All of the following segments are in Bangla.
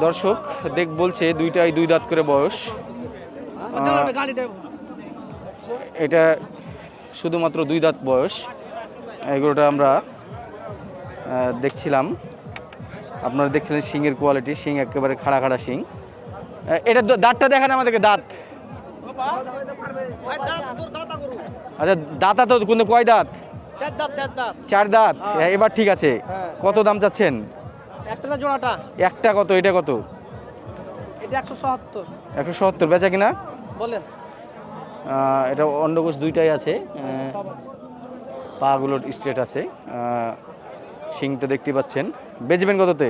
দর্শক দেখ বলছে দুইটাই দুই দাঁত করে বয়স। এটা শুধুমাত্র দুই দাঁত বয়স। এগুলোটা আমরা দেখছিলাম। আপনারা দেখছিলেন শিংয়ের কোয়ালিটি শিং একেবারে খাড়া খাড়া শিং। এটা দ- দাঁতটা দেখান আমাদেরকে দাঁত। আচ্ছা দাঁতা তো কিন্তু কয় দাঁত? চার দাঁত হ্যাঁ, এবার ঠিক আছে। হ্যাঁ। কত দাম চাচ্ছেন? একটা জোড়াটা? একটা কত? এটা কত? এটা একশো সত্তর। একশো সত্তর। বেচা কিনা? বলেন। এটা অন্ডকোষ দুইটাই আছে। পাগুলোর স্ট্রেট আছে। শিংটা দেখতে পাচ্ছেন। বেচবেন কততে?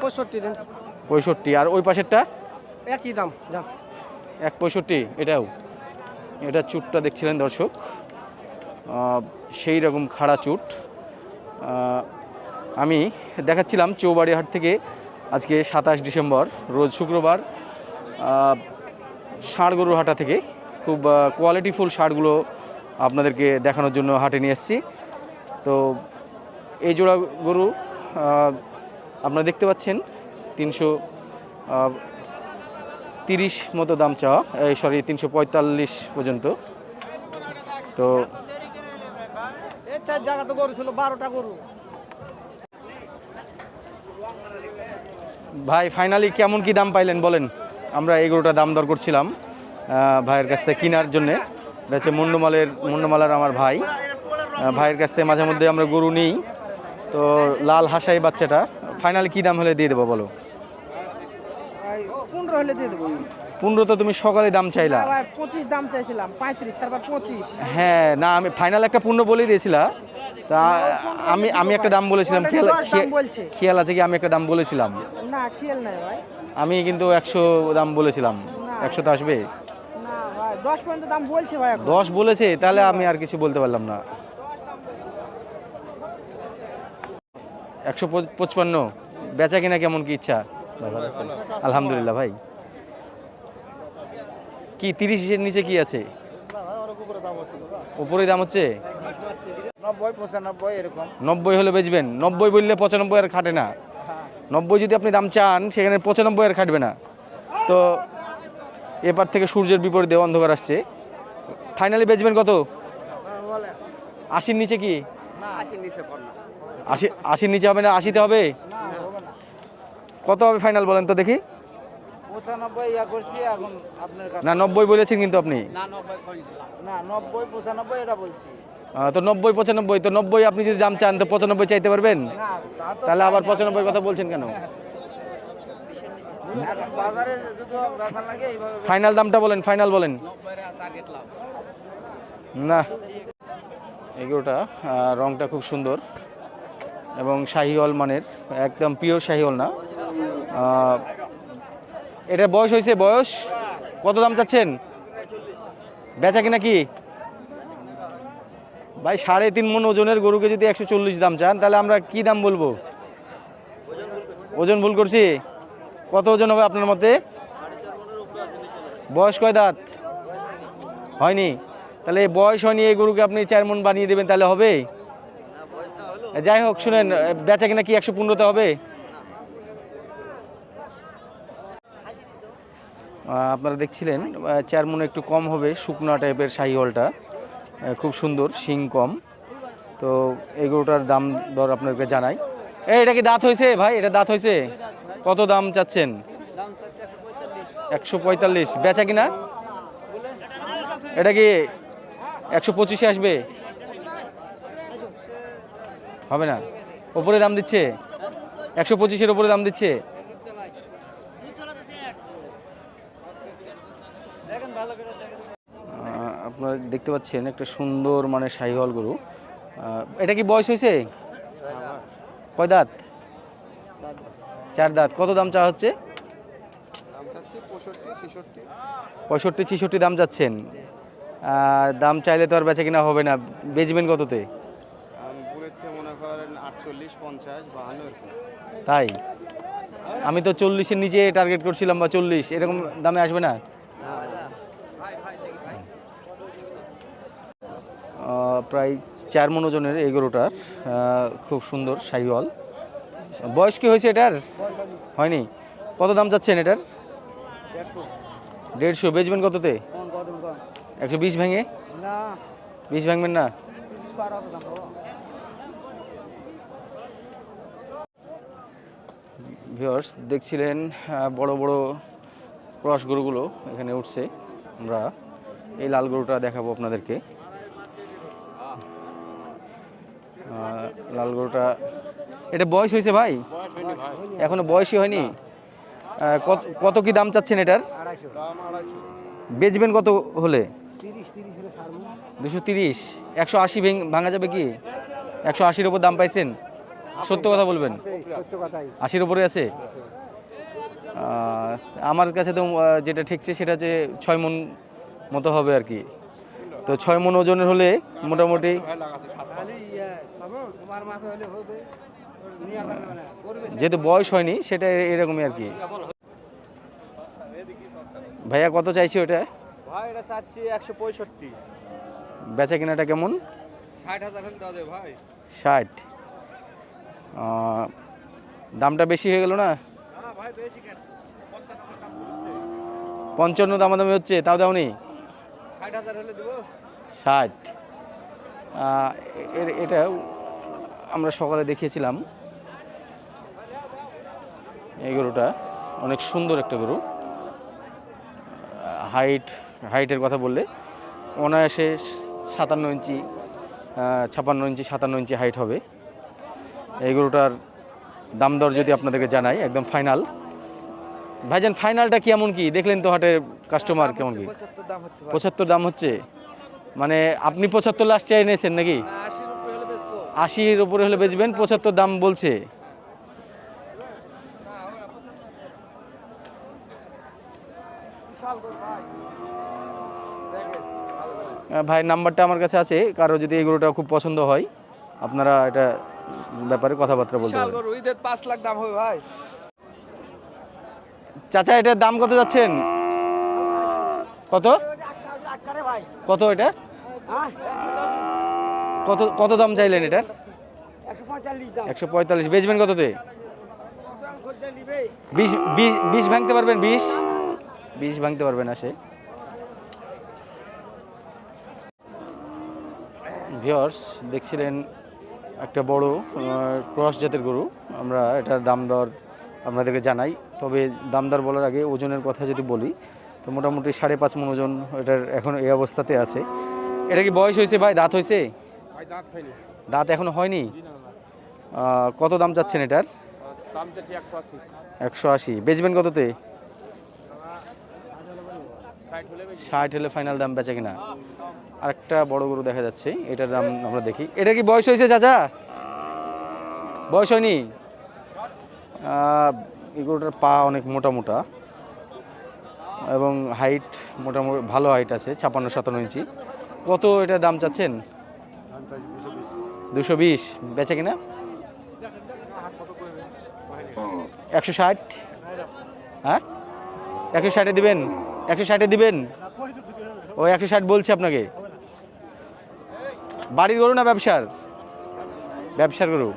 পঁয়ষট্টি দিন। পঁয়ষট্টি। আর ওই পাশেরটা? একই দাম যা এক পঁয়ষট্টি এটাও। এটা চুটটা দেখছিলেন দর্শক। সেই রকম খাড়া চুট। আমি দেখাচ্ছিলাম চৌবাড়িহাট থেকে আজকে সাতাশ ডিসেম্বর, রোজ শুক্রবার ষাঁড় গরুর হাটা থেকে। খুব কোয়ালিটিফুল ষাঁড়গুলো আপনাদেরকে দেখানোর জন্য হাটে নিয়ে এসেছি। তো এই জোড়া গরু আপনারা দেখতে পাচ্ছেন, তিনশো তিরিশ মতো দাম চাওয়া সরি তিনশো পঁয়তাল্লিশ পর্যন্ত। তো জায়গা তো গরু ছিল, বারোটা গরু। ভাই ফাইনালি কেমন কি দাম পাইলেন বলেন? আমরা এই দাম দর করছিলাম ভাইয়ের কাছ থেকে কেনার জন্যে। এটা হচ্ছে মুন্ডমালের মুন্ডমালার আমার ভাই। ভাইয়ের কাছ থেকে মাঝে মধ্যে আমরা গরু নিই। তো লাল হাসাই বাচ্চাটা ফাইনালি কি দাম হলে দিয়ে দেবো বলো? দিয়ে দেবো। পনেরো তো তুমি সকালে দাম চাইলা? পঁচিশ দাম চাইছিলাম পঁয়ত্রিশ তারপর পঁচিশ। হ্যাঁ না আমি ফাইনাল একটা পূর্ণ বলেই দিয়েছিলা। তা আমি আমি একটা দাম বলেছিলাম খেয়াল খেয়াল আছে কি আমি একটা দাম বলেছিলাম? না খেয়াল নাই ভাই। আমি কিন্তু একশো দাম বলেছিলাম। একশো তো আসবে? দশ বলেছে তাহলে আমি আর কিছু বলতে পারলাম না। একশো পঁচপান্ন। বেচা কিনা কেমন কি ইচ্ছা? আলহামদুলিল্লাহ ভাই। কি তিরিশের নিচে কি আছে? উপরে দাম হচ্ছে? নব্বই হলে বেচবেন। নব্বই বললে পঁচানব্বই আর খাটে না। নব্বই যদি আপনি দাম চান সেখানে পঁচানব্বই আর খাটবে না। তো এবার থেকে সূর্যের বিপরীতে অন্ধকার আসছে। ফাইনালি বেচবেন কত? আশির নিচে কি? না আশি আশির নিচে হবে না? আশিতে হবে? কত হবে ফাইনাল বলেন তো দেখি। পঁচানব্বই ইয়া করছি এখন আপনার কাছে। না নব্বই বলেছেন কিন্তু আপনি। না নব্বই না। নব্বই পঁচানব্বই এটা বলছি। তো নব্বই পঁচানব্বই তো নব্বই আপনি যদি দাম চান তো পঁচানব্বই চাইতে পারবেন? না তাহলে আবার। পঁচানব্বই কথা বলছেন কেন? এখন বাজারে যদি বেচা লাগে এইভাবে ফাইনাল দামটা বলেন ফাইনাল বলেন। টার্গেট লাভ না এগুলোটা রংটা খুব সুন্দর। এবং শাহিওয়াল মানের একদম পিওর শাহিওয়াল না। এটার বয়স হয়েছে, বয়স? কত দাম চাচ্ছেন? বেচা কিনা কি? ভাই, সাড়ে তিন মন ওজনের গরুকে যদি একশো চল্লিশ দাম চান, তাহলে আমরা কি দাম বলব? ওজন ভুল করছি? কত ওজন হবে আপনার মতে? বয়স কয় দাঁত? হয়নি? তাহলে বয়স হয়নি, এই গরুকে আপনি চার মন বানিয়ে দেবেন, তাহলে হবে? যাই হোক, শুনেন, বেচা কিনা কি একশো পনেরোতে হবে? আপনারা দেখছিলেন চার মনে একটু কম হবে শুকনো টাইপের শাহিওয়ালটা আহ, খুব সুন্দর শিং কম। তো এই দাম দর আপনাদেরকে জানাই। এই এটা কি দাঁত হয়েছে? ভাই এটা দাঁত হয়েছে? কত দাম চাচ্ছেন? একশো পঁয়তাল্লিশ। বেচা কিনা? এটা কি একশো পঁচিশে আসবে? হবে না। ওপরে দাম দিচ্ছে? একশো পঁচিশের ওপরে দাম দিচ্ছে দেখেন ভালো করে দেখেন আহ, আপনারা দেখতে পাচ্ছেন একটা সুন্দর মানে শাহিওয়াল গরু। এটা কি বয়স হয়েছে? কয় দাঁত? চার দাঁত। কত দাম চা হচ্ছে? পঁয়ষট্টি, ছেষট্টি দাম যাচ্ছেন দাম চাইলে তো আর বেচা কিনা হবে না। বেচবেন কততে? তাই? আমি তো চল্লিশের নিচে টার্গেট করছিলাম বা চল্লিশ, এরকম দামে আসবে না? প্রায় চার মন ওজনের এই গরুটার খুব সুন্দর শাহিওয়াল বয়স কি হয়েছে এটার? হয়নি। কত দাম চাচ্ছেন এটার? দেড়শো। বেচবেন কততে? একশো বিশ ভেঙে? বিশ ভাঙবেন না? ভিউয়ার্স দেখছিলেন বড় বড় ক্রস গরুগুলো এখানে উঠছে। আমরা এই লাল গরুটা দেখাবো আপনাদেরকে। লাল গরুটা। এটা বয়স হয়েছে ভাই? এখনও বয়সই হয়নি? কত কত কি দাম চাচ্ছেন এটার? বেচবেন কত হলে? দুশো তিরিশ। একশো আশি ভাঙা যাবে কি? একশো আশির ওপর দাম পাইছেন? সত্য কথা বলবেন? আশির ওপরে আছে? আমার কাছে তো যেটা ঠেকছে সেটা যে ছয় মন মতো হবে আর কি। তো ছয় মন ওজনের হলে মোটামুটি যেহেতু বয়স হয়নি সেটা এরকমই আর কি। ভাইয়া কত চাইছি ওটা? ভাই এটা চাচ্ছি একশো পঁয়ষট্টি। বেচা কেনাটা কেমন? ষাট হাজার হলে ভাই। ষাট। দামটা বেশি হয়ে গেল না? পঞ্চান্ন দামাদামি হচ্ছে তাও হলে দেবো ষাট এটা আমরা সকালে দেখিয়েছিলাম। এই গরুটা অনেক সুন্দর একটা গরু। হাইট হাইটের কথা বললে, অনায়াসে সাতান্ন ইঞ্চি ছাপান্ন ইঞ্চি, সাতান্ন ইঞ্চি হাইট হবে। এই গরুটার দাম দর যদি আপনাদেরকে জানাই, একদম ফাইনাল ভাইজান, ফাইনালটা কেমন কি? দেখলেন তো হাটের কাস্টমার কেমন কি? পঁচাত্তর দাম হচ্ছে। মানে আপনি পঁচাত্তর লাস্ট চাই নিয়েছেন নাকি? আশির উপরে হলে বেচবেন, পঁচাত্তর দাম বলছে। ভাই, নাম্বারটা আমার কাছে আছে। কারও যদি এগুলোটা খুব পছন্দ হয়, আপনারা এটা ব্যাপারে কথাবার্তা বলতে পারেন। লাখ দাম হবে ভাই। চাচা, এটার দাম কত যাচ্ছেন? কত? কত এটা? কত কত দাম চাইলেন এটার? একশো পঁয়তাল্লিশ। বেচবেন কততে? বিশ বিশ বিশ ভাঙতে পারবেন, বিশ? বিশ ভাঙতে পারবেন আসে ভিওর্স দেখছিলেন একটা বড় ক্রস জাতের গরু। আমরা এটার দাম দর আপনাদেরকে জানাই। তবে দামদার বলার আগে ওজনের কথা যদি বলি তো মোটামুটি সাড়ে পাঁচ মন ওজন এটার এখন এই অবস্থাতে আছে। এটা কি বয়স হয়েছে ভাই? দাঁত হয়েছে? দাঁত দাঁত এখনও হয়নি? কত দাম চাচ্ছেন এটার? একশো আশি। বেচবেন কততে? ষাট হলে ষাট হলে ফাইনাল দাম বেচে কিনা। আরেকটা বড় গরু দেখা যাচ্ছে এটার দাম আমরা দেখি। এটা কি বয়স হয়েছে চাচা? বয়স হয়নি? গরুটার পা অনেক মোটা মোটা এবং হাইট মোটামুটি ভালো হাইট আছে ছাপান্ন সাতান্ন ইঞ্চি। কত এটা দাম চাচ্ছেন? দুশো বিশ। বেচে কিনা? একশো ষাট। হ্যাঁ? একশো ষাটে দিবেন? একশো ষাটে দিবেন? ও, একশো ষাট বলছে আপনাকে। বাড়ির গরু না ব্যবসার? ব্যবসার গরু।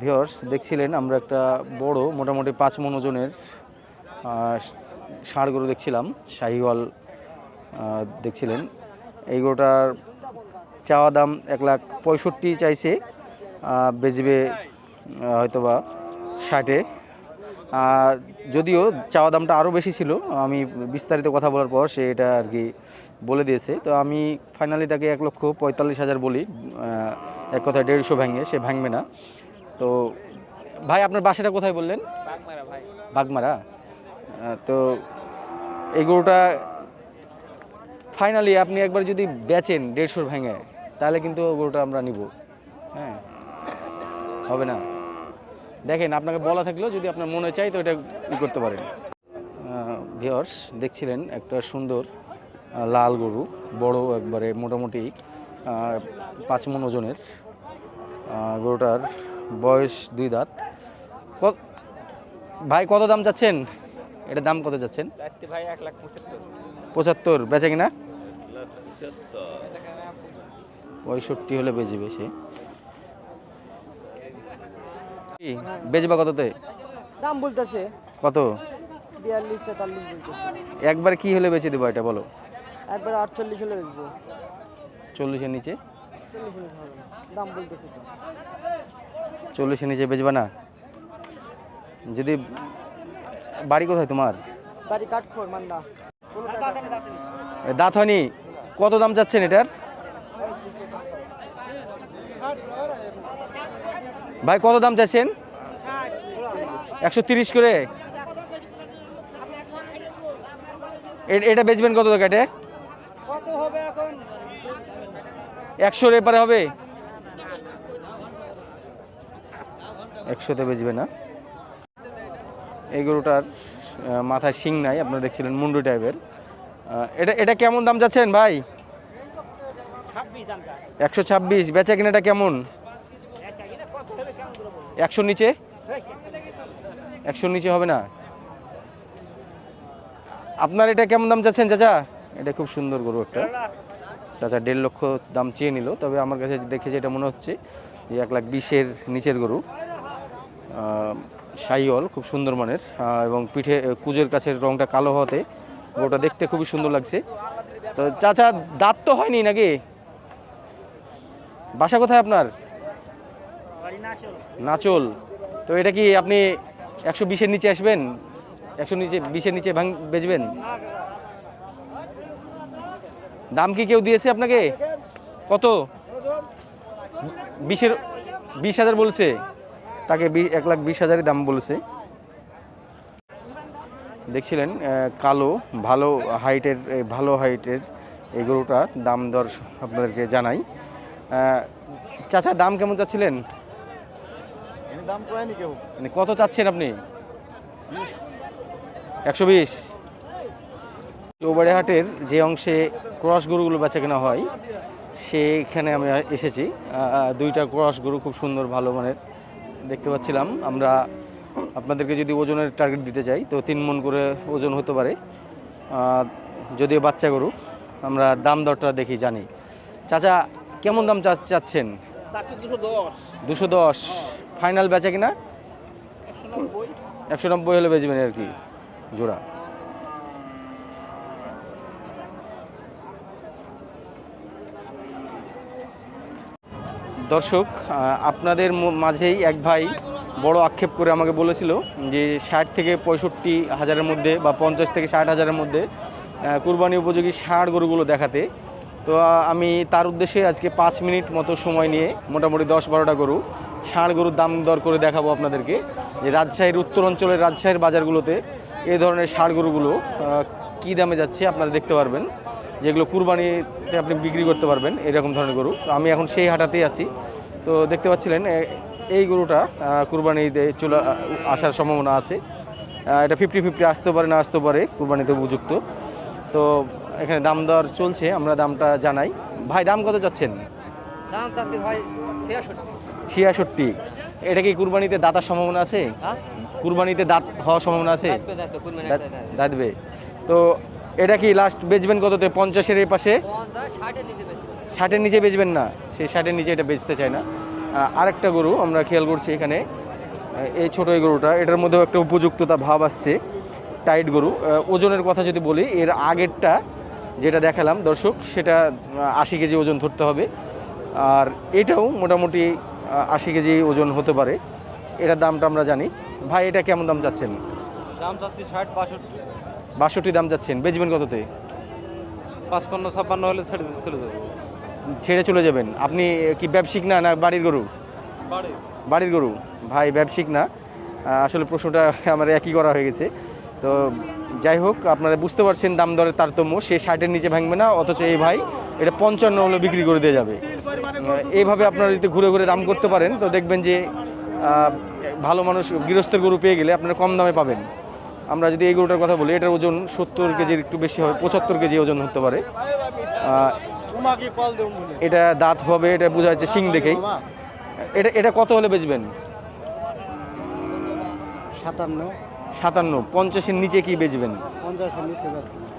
ভিওর্স দেখছিলেন আমরা একটা বড় মোটামুটি পাঁচ মন ওজনের ষাঁড় গরু দেখছিলাম শাহিওয়াল দেখছিলেন। এই গরুটার চাওয়া দাম এক লাখ পঁয়ষট্টি চাইছে আহ, হয়তোবা ষাটে। যদিও চাওয়া দামটা আরও বেশি ছিল আমি বিস্তারিত কথা বলার পর সে এটা আর কি বলে দিয়েছে। তো আমি ফাইনালি তাকে এক লক্ষ পঁয়তাল্লিশ হাজার বলি এক কথায় দেড়শো ভাঙে সে ভাঙবে না। তো ভাই আপনার বাসাটা কোথায় বললেন? বাগমারা তো এই গরুটা ফাইনালি আপনি একবার যদি বেচেন দেড়শোর ভেঙে তাহলে কিন্তু গরুটা আমরা নিব। হ্যাঁ হবে না? দেখেন আপনাকে বলা থাকলেও যদি আপনার মনে চাই তো এটা ই করতে পারেন। ভিওর্স দেখছিলেন একটা সুন্দর লাল গরু বড় একবারে মোটামুটি পাঁচ মন ওজনের। গরুটার বয়স দুই দাঁত। ভাই কত দাম চাচ্ছেন? এটা দাম কত যাচ্ছেন পঁচাত্তর। বেচে কিনা? পঁয়ষট্টি হলে সে কি, বেচবা কততে? দাম বলতেছে। কত? বিয়াল্লিশ তেতাল্লিশ বলতেছে। একবার কি হলে বেচে দেবো এটা বলো? একবার আটচল্লিশ হলে বেচবো। চল্লিশের নিচে? দাম বলতেছে চল্লিশের নিচে বেচবা না? যদি বাড়ি কোথায় তোমার? বাড়ি কাঠখোর মান্ডা দাঁত হয়নি? কত দাম চাচ্ছেন এটার? ভাই, কত দাম চাইছেন? একশো তিরিশ করে? এটা বেচবেন কত কত একশোর এপারে হবে? একশোতে বেচবে না। এই গরুটার মাথায় শিং নাই, আপনারা দেখছিলেন মুন্ডু টাইপের এটা এটা কেমন দাম যাচ্ছেন ভাই? একশো ছাব্বিশ, বেচা কিনাটা কেমন? একশোর নিচে? একশোর নিচে হবে না? আপনার এটা কেমন দাম চাচ্ছেন, চাচা? এটা খুব সুন্দর গরু একটা। চাচা দেড় লক্ষ দাম চেয়ে নিল, তবে আমার কাছে দেখে যেটা মনে হচ্ছে যে এক লাখ বিশের নিচের গরু। সাইওয়াল, খুব সুন্দর মানের। এবং পিঠে কুজের কাছের রংটা কালো হওয়াতে গরুটা দেখতে খুবই সুন্দর লাগছে। তো চাচা, দাঁত তো হয়নি নাকি? বাসা কোথায় আপনার? নাচল তো এটা কি আপনি একশো বিশের নিচে আসবেন? একশো নিচে, বিশের নিচে ভাঙ বেচবেন? দাম কি কেউ দিয়েছে আপনাকে? কত? বিশের, বিশ হাজার বলছে। তাকে এক লাখ বিশ হাজারই দাম বলেছে। দেখছিলেন কালো, ভালো হাইটের ভালো হাইটের এই গরুটার দাম দর আপনাদেরকে জানাই। চাচা, দাম কেমন চাচ্ছিলেন? দাম কয়নি কেউ? মানে কত চাচ্ছেন আপনি? একশো বিশ। চৌবাড়ি হাটের যে অংশে ক্রস গরুগুলো বেচা কেনা হয় সেখানে আমি এসেছি। দুইটা ক্রস গরু খুব সুন্দর ভালো মানের। দেখতে পাচ্ছিলাম আমরা আপনাদেরকে যদি ওজনের টার্গেট দিতে চাই তো তিন মন করে ওজন হতে পারে। যদিও বাচ্চা গরু আমরা দাম দরটা দেখি জানি। চাচা কেমন দাম চা- চাচ্ছেন? দুশো দশ। দুশো দশ। ফাইনাল বেচা কিনা? একশো নব্বই। হলে বেচবেন আর কি? জোড়া। দর্শক আপনাদের মাঝেই এক ভাই বড় আক্ষেপ করে আমাকে বলেছিল যে ষাট থেকে পঁয়ষট্টি হাজারের মধ্যে বা পঞ্চাশ থেকে ষাট হাজারের মধ্যে কুরবানি উপযোগী ষাঁড় গরুগুলো দেখাতে। তো আমি তার উদ্দেশ্যে আজকে পাঁচ মিনিট মতো সময় নিয়ে মোটামুটি দশ বারোটা গরু, ষাঁড় গরুর দাম দর করে দেখাবো আপনাদেরকে। যে রাজশাহীর উত্তর অঞ্চলের রাজশাহীর বাজারগুলোতে এই ধরনের ষাঁড় গরুগুলো কী দামে যাচ্ছে আপনারা দেখতে পারবেন। যেগুলো কুরবানিতে আপনি বিক্রি করতে পারবেন, এরকম ধরনের গরু। আমি এখন সেই হাটাতেই আছি। তো দেখতে পাচ্ছিলেন এই গরুটা কুরবানিতে চলে আসার সম্ভাবনা আছে। এটা ফিফটি ফিফটি আসতে পারে, না আসতে পারে কুরবানিতে উপযুক্ত। তো এখানে দাম দর চলছে আমরা দামটা জানাই। ভাই দাম কত যাচ্ছেন দাম চাচ্ছি ভাই ছিয়াষট্টি। ছিয়াষট্টি। এটা কি কুরবানিতে দাতার সম্ভাবনা আছে? হ্যাঁ? কুরবানিতে দাঁত হওয়ার সম্ভাবনা আছে? দাঁতবে, তো এটা কি লাস্ট বেচবেন কততে? পঞ্চাশের এই পাশে ষাটের নিচে। বেচবেন না? সেই ষাটের নিচে এটা বেচতে চায় না। আরেকটা গরু আমরা খেয়াল করছি এখানে। এই ছোট এই গরুটা এটার মধ্যেও একটা উপযুক্ততা ভাব আসছে। টাইট গরু। ওজনের কথা যদি বলি এর আগেরটা যেটা দেখালাম দর্শক সেটা আশি কেজি ওজন ধরতে হবে। আর এটাও মোটামুটি আশি কেজি ওজন হতে পারে। এটার দামটা আমরা জানি। ভাই এটা কেমন দাম চাচ্ছেন? দাম চাচ্ছি ষাট বাষট্টি। বাষট্টি দাম চাচ্ছেন। বেচবেন কততে? পাঁচপান্ন ছাপ্পান্ন হলে ছেড়ে চলে যাব। ছেড়ে চলে যাবেন। আপনি কি ব্যবসিক না না বাড়ির গরু? বাড়ির। গরু। ভাই ব্যবসিক না। আসলে প্রশ্নটা আমার একই করা হয়ে গেছে। তো যাই হোক, আপনারা বুঝতে পারছেন দাম দরের তারতম্য। সে ষাটের নিচে ভাঙবে না, অথচ এই ভাই এটা পঞ্চান্ন হলে বিক্রি করে দিয়ে যাবে। এইভাবে আপনারা যদি ঘুরে ঘুরে দাম করতে পারেন, তো দেখবেন যে ভালো মানুষ গৃহস্থের গরু পেয়ে গেলে আপনারা কম দামে পাবেন। আমরা যদি এই গরুটার কথা বলি, এটার ওজন সত্তর কেজির একটু বেশি হবে, পঁচাত্তর কেজি ওজন হতে পারে। এটা দাঁত হবে, এটা বোঝা যাচ্ছে শিং দেখেই। এটা এটা কত হলে বেচবেন? সাতান্ন। সাতান্ন পঞ্চাশের নিচে কি বেচবেন?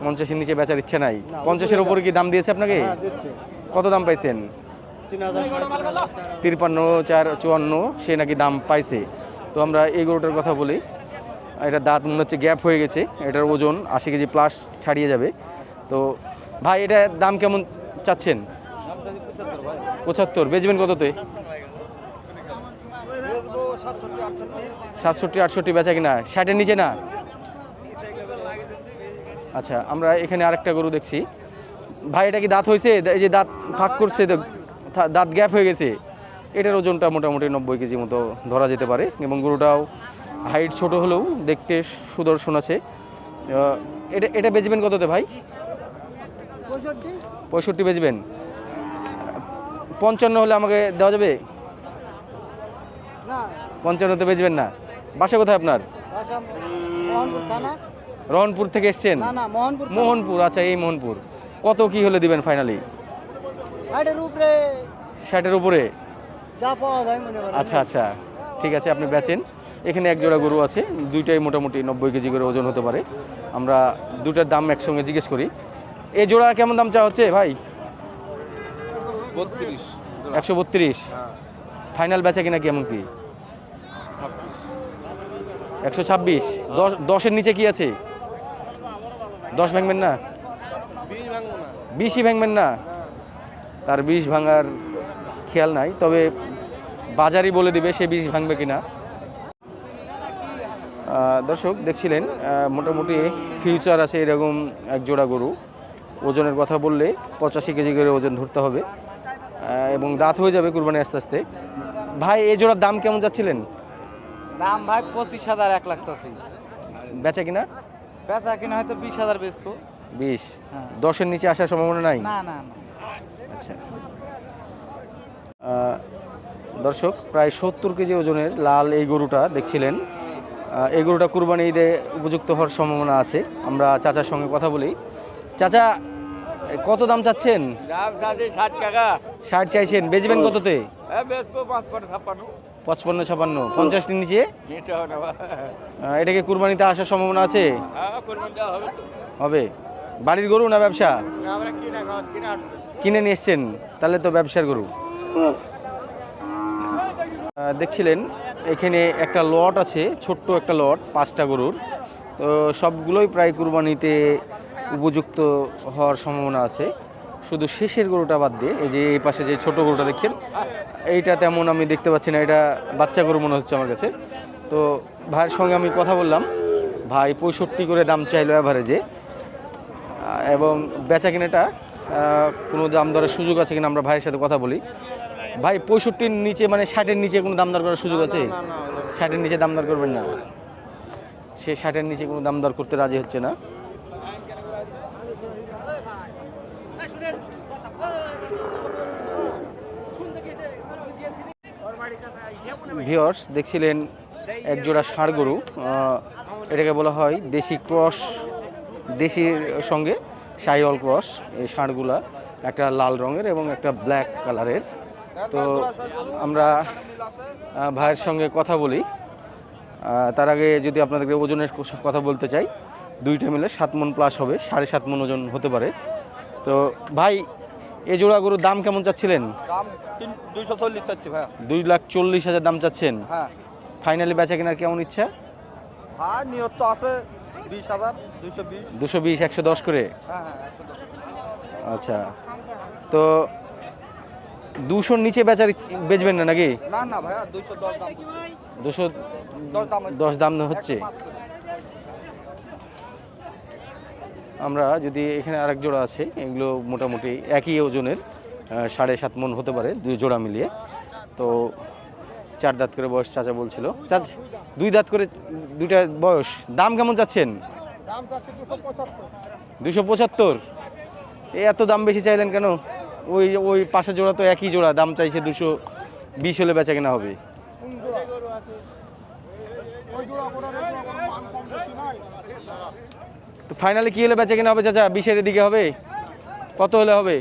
পঞ্চাশের নিচে বেচার ইচ্ছা নাই। পঞ্চাশের উপরে উপরে কি দাম দিয়েছে আপনাকে? হ্যাঁ, কত দাম পাইছেন? তিরপান্ন চার চুয়ান্ন সে নাকি দাম পাইছে। তো আমরা এই গরুটার কথা বলি। এটা দাঁত মনে হচ্ছে গ্যাপ হয়ে গেছে এটার ওজন আশি কেজি প্লাস ছাড়িয়ে যাবে। তো ভাই এটা দাম কেমন চাচ্ছেন? পঁচাত্তর বেচবেন কততে? সাতষট্টি, আটষট্টি বেচা কিনা? ষাটের নিচে না? আচ্ছা আমরা এখানে আরেকটা গরু দেখছি। ভাই, এটা কি দাঁত হয়েছে? এই যে দাঁত ফাঁক করছে দাঁত গ্যাপ হয়ে গেছে। এটার ওজনটা মোটামুটি নব্বই কেজি মতো ধরা যেতে পারে। এবং গরুটাও হাইট ছোট হলেও দেখতে সুদর্শন আছে। এটা এটা বেচবেন কততে ভাই? পঁয়ষট্টি বেচবেন। পঞ্চান্ন হলে আমাকে দেওয়া যাবে? পঞ্চান্নতে বেচবেন না। বাসা কোথায় আপনার? মোহনপুর রহনপুর থেকে এসছেন? না না মোহনপুর মোহনপুর আচ্ছা এই মোহনপুর। কত কি হলে দিবেন ফাইনালি ষাটের উপরে। যা পাওয়া যায় মনে করেন। আচ্ছা আচ্ছা ঠিক আছে আপনি বেচেন। এখানে এক জোড়া গরু আছে দুইটাই মোটামুটি নব্বই কেজি করে ওজন হতে পারে। আমরা দুটার দাম একসঙ্গে জিজ্ঞেস করি। এই জোড়া কেমন দাম চা হচ্ছে ভাই? বত্রিশ। একশো বত্রিশ। হ্যাঁ। ফাইনাল বেচা কিনা কেমন কি একশো ছাব্বিশ। দশ, দশের নিচে কি আছে? দশ ভাঙবেন না? বিশই ভাঙবেন না? তার বিষ ভাঙার খেয়াল নাই, তবে বাজারই বলে দিবে সে বিষ ভাঙবে কিনা। দর্শক, দেখছিলেন মোটামুটি ফিউচার আছে এরকম এক জোড়া গরু। ওজনের কথা বললে পঁচাশি কেজি করে ওজন ধরতে হবে। এবং দাঁত হয়ে যাবে কুরবানি আস্তে আস্তে। ভাই এই জোড়ার দাম কেমন যাচ্ছিলেন? দাম ভাই পঁচিশ হাজার এক লাখ চাচ্ছি বেচা কিনা? বেচা কিনা হয়তো বিশ হাজার বেচবো। বিশ? হ্যাঁ। দশের নিচে আসার সম্ভাবনা নাই? না না না। আচ্ছা। দর্শক প্রায় সত্তর কেজি ওজনের লাল এই গরুটা দেখছিলেন। এই গরুটা কুরবানি ঈদে উপযুক্ত হওয়ার সম্ভাবনা আছে। আমরা চাচার সঙ্গে কথা বলি। চাচা কত দাম চাচ্ছেন? ষাট টাকা। ষাট চাইছেন। বেচবেন কততে? পঁচপান্ন, ছাপান্ন। পঞ্চাশ দিন নিচে? এটা কি কুরবানিতে আসার সম্ভাবনা আছে? হবে। বাড়ির গরু না ব্যবসা? কিনে নিয়ে এসছেন, তাহলে তো ব্যবসার গরু। দেখছিলেন, এখানে একটা লট আছে, ছোট্ট একটা লট, পাঁচটা গরুর। তো সবগুলোই প্রায় কুরবানিতে উপযুক্ত হওয়ার সম্ভাবনা আছে। শুধু শেষের গরুটা বাদ দিয়ে এই যে এই পাশে যে ছোট গরুটা দেখছেন এইটা তেমন আমি দেখতে পাচ্ছি না এটা বাচ্চা গরু মনে হচ্ছে আমার কাছে। তো ভাইয়ের সঙ্গে আমি কথা বললাম ভাই পঁয়ষট্টি করে দাম চাইলো অ্যাভারেজে এবং বেচা কিনাটা কোনো দাম দরের সুযোগ আছে কিনা আমরা ভাইয়ের সাথে কথা বলি। ভাই পঁয়ষট্টির নিচে মানে ষাটের নিচে কোনো দাম দর করার সুযোগ আছে? ষাটের নিচে দাম দর করবেন না। সে ষাটের নিচে কোনো দাম দর করতে রাজি হচ্ছে না। ভিওর্স দেখছিলেন এক জোড়া ষাঁড় গরু এটাকে বলা হয় দেশি ক্রস দেশির সঙ্গে শাহিওয়াল ক্রস, এই ষাঁড়গুলা একটা লাল রঙের এবং একটা ব্ল্যাক কালারের। তো আমরা ভাইয়ের সঙ্গে কথা বলি। তার আগে যদি আপনাদেরকে ওজনের কথা বলতে চাই, দুইটা মিলে সাত মন প্লাস হবে, সাড়ে সাত মন ওজন হতে পারে। তো ভাই এই জোড়া গরুর দাম কেমন চাচ্ছিলেন? দুই লাখ চল্লিশ হাজার দাম চাচ্ছেন? হ্যাঁ। ফাইনালি বেচা কেনার কেমন ইচ্ছা? হ্যাঁ নিয়ত তো আছে দুশো বিশ একশো দশ করে? হ্যাঁ হ্যাঁ আচ্ছা। তো দুশোর নিচে বেচার বেচবেন না নাকি? দুশো দশ দাম হচ্ছে। দশ দাম হচ্ছে আমরা যদি এখানে আরেক জোড়া আছে, এগুলো মোটামুটি একই ওজনের সাড়ে সাত মন হতে পারে দুই জোড়া মিলিয়ে। তো চার দাঁত করে বয়স চাচা বলছিল। দুই দাঁত করে দুইটা বয়স, দাম কেমন চাচ্ছেন? দুশো পঁচাত্তর। এ এত দাম বেশি চাইলেন কেন? ওই ওই পাশের জোড়া তো একই জোড়া, দাম চাইছে দুশো বিশ হলে বেচা কেনা হবে। তো ফাইনালি কি হলে বেচা কেনা হবে চাচা? বিশের দিকে হবে? কত হলে হবে?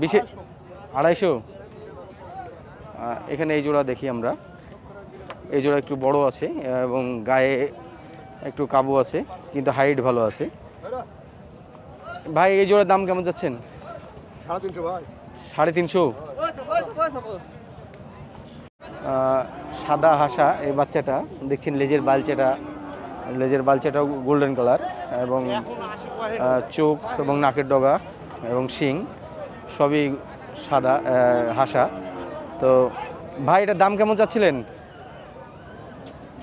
বিশে আড়াইশো? এখানে এই জোড়া দেখি আমরা। এই জোড়া একটু বড় আছে এবং গায়ে একটু কাবু আছে কিন্তু হাইট ভালো আছে। ভাই এই জোড়ার দাম কেমন যাচ্ছেন সাড়ে তিনশো সাদা হাসা এই বাচ্চাটা দেখছেন লেজের বালচাটা। লেজের বালচাটাও গোল্ডেন কালার এবং চোখ এবং নাকের ডগা এবং শিং সবই সাদা হাসা। তো ভাই এটার দাম কেমন চাচ্ছিলেন?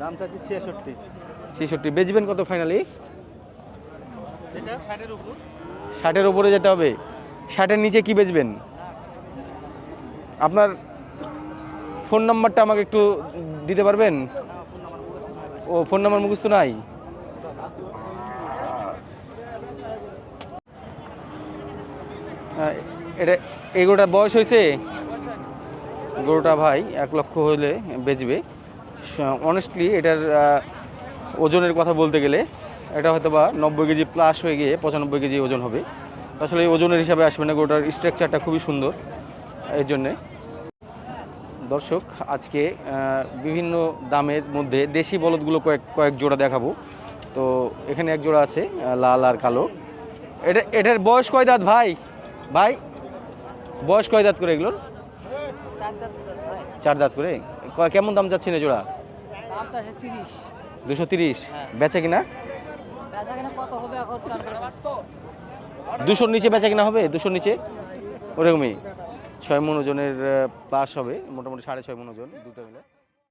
দাম চাচ্ছি ছিয়াষট্টি। ছেষট্টি বেচবেন কত ফাইনালি ষাটের উপরে। যেতে হবে। ষাটের নিচে কি বেচবেন? আপনার ফোন নাম্বারটা আমাকে একটু দিতে পারবেন? ও ফোন নাম্বার মুখস্থ নাই? এটা এই গরুটার বয়স হয়েছে? গরুটা ভাই এক লক্ষ হলে বেচবে। অনেস্টলি এটার ওজনের কথা বলতে গেলে এটা হয়তো বা নব্বই কেজি প্লাস হয়ে গিয়ে পঁচানব্বই কেজি ওজন হবে। আসলে ওজনের হিসাবে আসবে না গরুটার স্ট্রাকচারটা খুবই সুন্দর, এর জন্যে। দর্শক আজকে বিভিন্ন দামের মধ্যে দেশি বলদগুলো কয়েক কয়েক জোড়া দেখাবো। তো এখানে এক জোড়া আছে লাল আর কালো। এটা এটার বয়স কয় দাঁত ভাই? ভাই বয়স কয় দাঁত করে এগুলোর? চার দাঁত করে কেমন দাম যাচ্ছে না জোড়া? তিরিশ। দুশো তিরিশ? বেচা কিনা? বেচা কিনা কত হবে এখন? দুশোর নিচে বেচা কিনা হবে? দুশোর নিচে? ওরকমই। ছয় মন ওজনের প্লাস হবে। মোটামুটি সাড়ে ছয় মন ওজন দুটো মিলে।